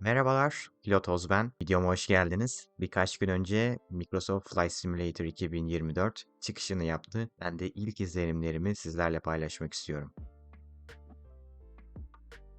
Merhabalar, Pilotoz ben. Videoma hoş geldiniz. Birkaç gün önce Microsoft Flight Simulator 2024 çıkışını yaptı. Ben de ilk izlenimlerimi sizlerle paylaşmak istiyorum.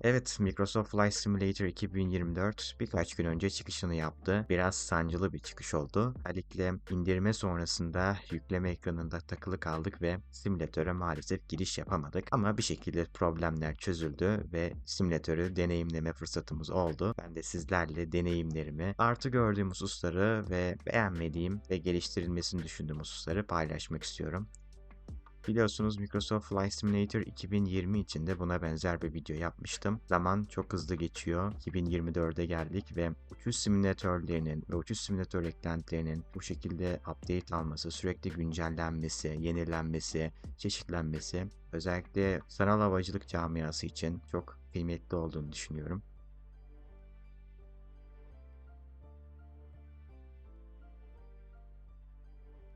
Evet, Microsoft Flight Simulator 2024 birkaç gün önce çıkışını yaptı. Biraz sancılı bir çıkış oldu. Özellikle indirme sonrasında yükleme ekranında takılı kaldık ve simülatöre maalesef giriş yapamadık. Ama bir şekilde problemler çözüldü ve simülatörü deneyimleme fırsatımız oldu. Ben de sizlerle deneyimlerimi, artı gördüğüm hususları ve beğenmediğim ve geliştirilmesini düşündüğüm hususları paylaşmak istiyorum. Biliyorsunuz Microsoft Flight Simulator 2020 için de buna benzer bir video yapmıştım. Zaman çok hızlı geçiyor. 2024'e geldik ve uçuş simülatörlerinin ve uçuş simülatör eklentilerinin bu şekilde update alması, sürekli güncellenmesi, yenilenmesi, çeşitlenmesi özellikle sanal havacılık camiası için çok kıymetli olduğunu düşünüyorum.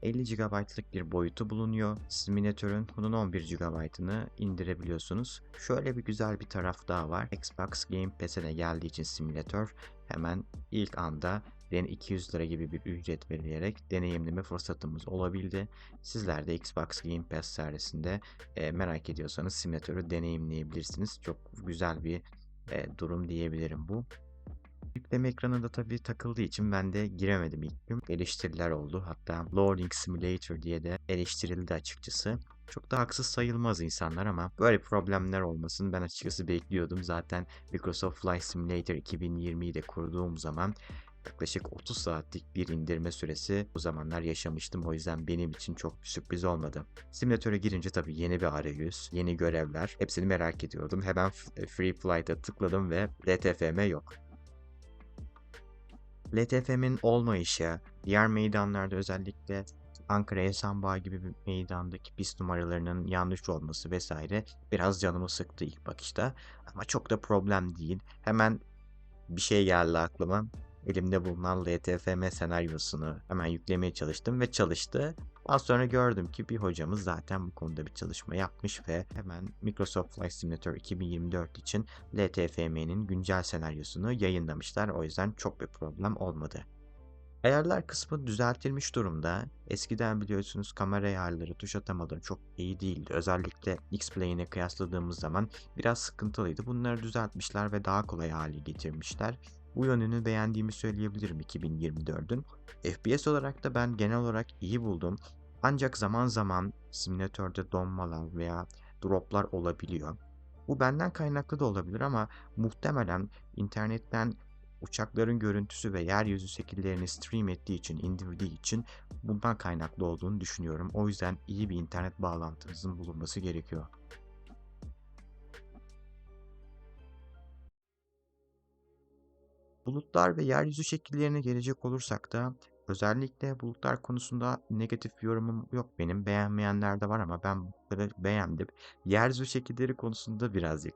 50 GB'lık bir boyutu bulunuyor. Simülatörün bunun 11 GB'ını indirebiliyorsunuz. Şöyle bir güzel bir taraf daha var. Xbox Game Pass'e geldiği için simülatör hemen ilk anda den 200 lira gibi bir ücret verilerek deneyimleme fırsatımız olabildi. Sizler de Xbox Game Pass sayesinde e, merak ediyorsanız simülatörü deneyimleyebilirsiniz. Çok güzel bir e, durum diyebilirim bu. Yükleme ekranında tabii takıldığı için ben de giremedim ilk gün. Eleştiriler oldu. Hatta Loading Simulator diye de eleştirildi açıkçası. Çok da haksız sayılmaz insanlar ama böyle problemler olmasını ben açıkçası bekliyordum. Zaten Microsoft Flight Simulator 2020'yi de kurduğum zaman yaklaşık 30 saatlik bir indirme süresi bu zamanlar yaşamıştım. O yüzden benim için çok bir sürpriz olmadı. Simülatöre girince tabii yeni bir arayüz, yeni görevler. Hepsini merak ediyordum. Hemen Free Flight'a tıkladım ve LTFM yok. LTFM'in olmayışı, diğer meydanlarda özellikle Ankara Esenboğa gibi bir meydandaki pist numaralarının yanlış olması vesaire biraz canımı sıktı ilk bakışta. Ama çok da problem değil. Hemen bir şey geldi aklıma. Elimde bulunan LTFM senaryosunu hemen yüklemeye çalıştım ve çalıştı. Daha sonra gördüm ki bir hocamız zaten bu konuda bir çalışma yapmış ve hemen Microsoft Flight Simulator 2024 için LTFM'nin güncel senaryosunu yayınlamışlar. O yüzden çok bir problem olmadı. Ayarlar kısmı düzeltilmiş durumda. Eskiden biliyorsunuz kamera ayarları, tuş atamaları çok iyi değildi. Özellikle X-Plane'e kıyasladığımız zaman biraz sıkıntılıydı. Bunları düzeltmişler ve daha kolay hale getirmişler. Bu yönünü beğendiğimi söyleyebilirim 2024'ün. FPS olarak da ben genel olarak iyi buldum. Ancak zaman zaman simülatörde donmalar veya droplar olabiliyor. Bu benden kaynaklı da olabilir ama muhtemelen internetten uçakların görüntüsü ve yeryüzü şekillerini stream ettiği için, indirdiği için bundan kaynaklı olduğunu düşünüyorum. O yüzden iyi bir internet bağlantınızın bulunması gerekiyor. Bulutlar ve yeryüzü şekillerine gelecek olursak da özellikle bulutlar konusunda negatif yorumum yok benim. Beğenmeyenler de var ama ben bulutları beğendim. Yeryüzü şekilleri konusunda birazcık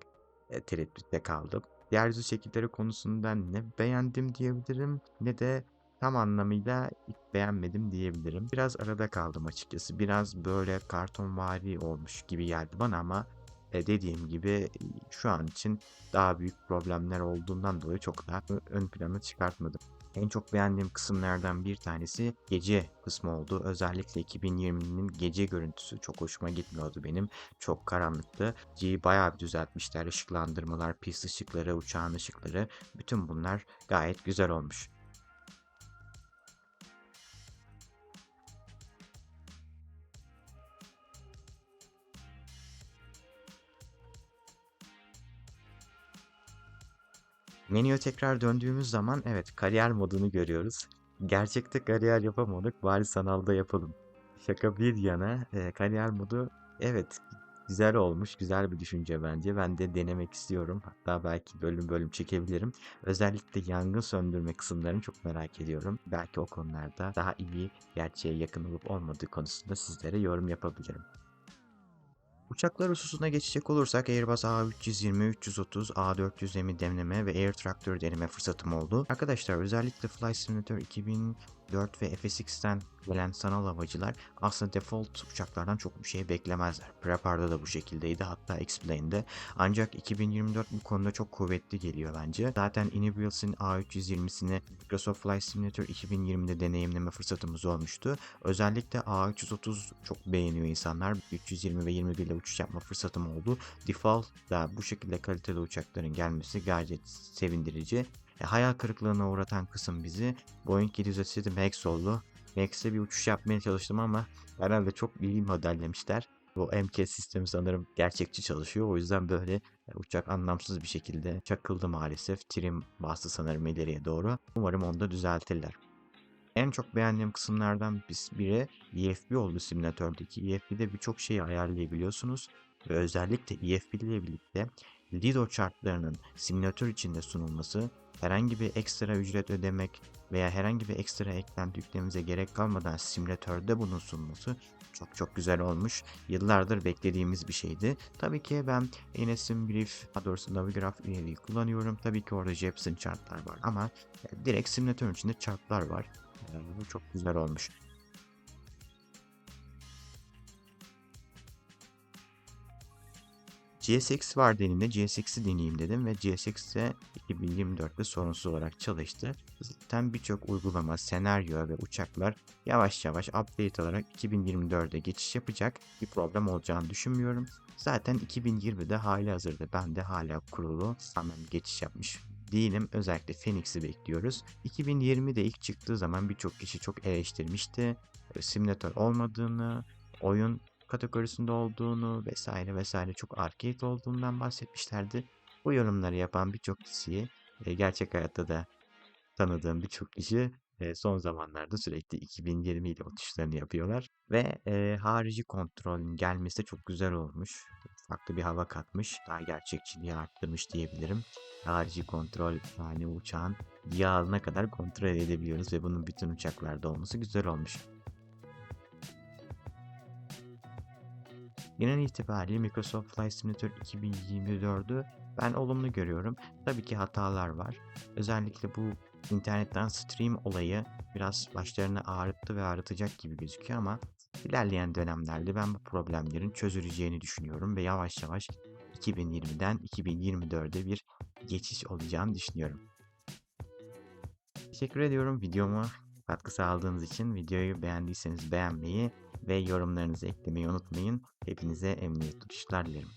e, tereddütte kaldım. Yeryüzü şekilleri konusunda ne beğendim diyebilirim ne de tam anlamıyla beğenmedim diyebilirim. Biraz arada kaldım açıkçası. Biraz böyle kartonvari olmuş gibi geldi bana ama e, dediğim gibi şu an için daha büyük problemler olduğundan dolayı çok daha ön plana çıkartmadım. En çok beğendiğim kısımlardan bir tanesi gece kısmı oldu. Özellikle 2020'nin gece görüntüsü çok hoşuma gitmiyordu benim. Çok karanlıktı. Geceyi bayağı bir düzeltmişler. Işıklandırmalar, pist ışıkları, uçağın ışıkları. Bütün bunlar gayet güzel olmuş. Menüye tekrar döndüğümüz zaman evet kariyer modunu görüyoruz. Gerçekte kariyer yapamadık bari sanalda yapalım. Şaka bir yana e, kariyer modu evet güzel olmuş. Güzel bir düşünce bence. Ben de denemek istiyorum. Hatta belki bölüm bölüm çekebilirim. Özellikle yangın söndürme kısımlarını çok merak ediyorum. Belki o konularda daha iyi gerçeğe yakın olup olmadığı konusunda sizlere yorum yapabilirim. Uçaklar hususuna geçecek olursak Airbus A320, 330, A400'emi demleme ve Air Tractor deneme fırsatım oldu. Arkadaşlar özellikle Flight Simulator F4 ve FSX'ten gelen sanal havacılar aslında default uçaklardan çok bir şey beklemezler. Prepar'da da bu şekildeydi hatta X-Plane'de. Ancak 2024 bu konuda çok kuvvetli geliyor bence. Zaten Inebils'in A320'sini Microsoft Flight Simulator 2020'de deneyimleme fırsatımız olmuştu. Özellikle A330 çok beğeniyor insanlar. 320 ve 21 ile uçuş yapma fırsatım oldu. Default da bu şekilde kaliteli uçakların gelmesi gayet sevindirici. E, hayal kırıklığına uğratan kısım bizi Boeing 737 MAX oldu. Max'e bir uçuş yapmaya çalıştım ama herhalde çok iyi modellemişler. Bu MK sistemi sanırım gerçekçi çalışıyor. O yüzden böyle e, uçak anlamsız bir şekilde çakıldı maalesef. Trim bastı sanırım ileriye doğru. Umarım onu da düzeltirler. En çok beğendiğim kısımlardan biri EFB oldu simülatördeki. EFB'de birçok şeyi ayarlayabiliyorsunuz. Ve özellikle EFB ile birlikte Lido chartlarının simülatör içinde sunulması, herhangi bir ekstra ücret ödemek veya herhangi bir ekstra eklenti yüklememize gerek kalmadan simülatörde bunun sunulması çok çok güzel olmuş. Yıllardır beklediğimiz bir şeydi. Tabii ki ben Enes'in Brief, daha doğrusu Navigraph üyeliği kullanıyorum. Tabii ki orada Jepsen chartlar var ama direkt simülatörün içinde chartlar var. E, Bu çok güzel olmuş. GSX var denildi. GSX'i deneyeyim dedim ve GSX'e 2024'te sorunsuz olarak çalıştı. Zaten birçok uygulama, senaryo ve uçaklar yavaş yavaş update olarak 2024'e geçiş yapacak. Bir problem olacağını düşünmüyorum. Zaten 2020'de hali hazırda ben de hala kurulu hemen geçiş yapmış değilim. Özellikle Phoenix'i bekliyoruz. 2020'de ilk çıktığı zaman birçok kişi çok eleştirmişti. Simülatör olmadığını, oyun kategorisinde olduğunu vesaire vesaire çok arcade olduğundan bahsetmişlerdi. Bu yorumları yapan birçok kişiyi e, gerçek hayatta da tanıdığım birçok kişi e, son zamanlarda sürekli 2020 ile atışlarını yapıyorlar. Ve e, harici kontrolün gelmesi de çok güzel olmuş. Farklı bir hava katmış. Daha gerçekçiliği arttırmış diyebilirim. Harici kontrol yani uçağın yağına kadar kontrol edebiliyoruz ve bunun bütün uçaklarda olması güzel olmuş. Genel itibariyle Microsoft Flight Simulator 2024'ü ben olumlu görüyorum. Tabii ki hatalar var. Özellikle bu internetten stream olayı biraz başlarını ağrıttı ve ağrıtacak gibi gözüküyor ama ilerleyen dönemlerde ben bu problemlerin çözüleceğini düşünüyorum ve yavaş yavaş 2020'den 2024'e bir geçiş olacağını düşünüyorum. Teşekkür ediyorum videoma katkı sağladığınız için. Videoyu beğendiyseniz beğenmeyi ve yorumlarınızı eklemeyi unutmayın. Hepinize emniyet tutuşlar dilerim.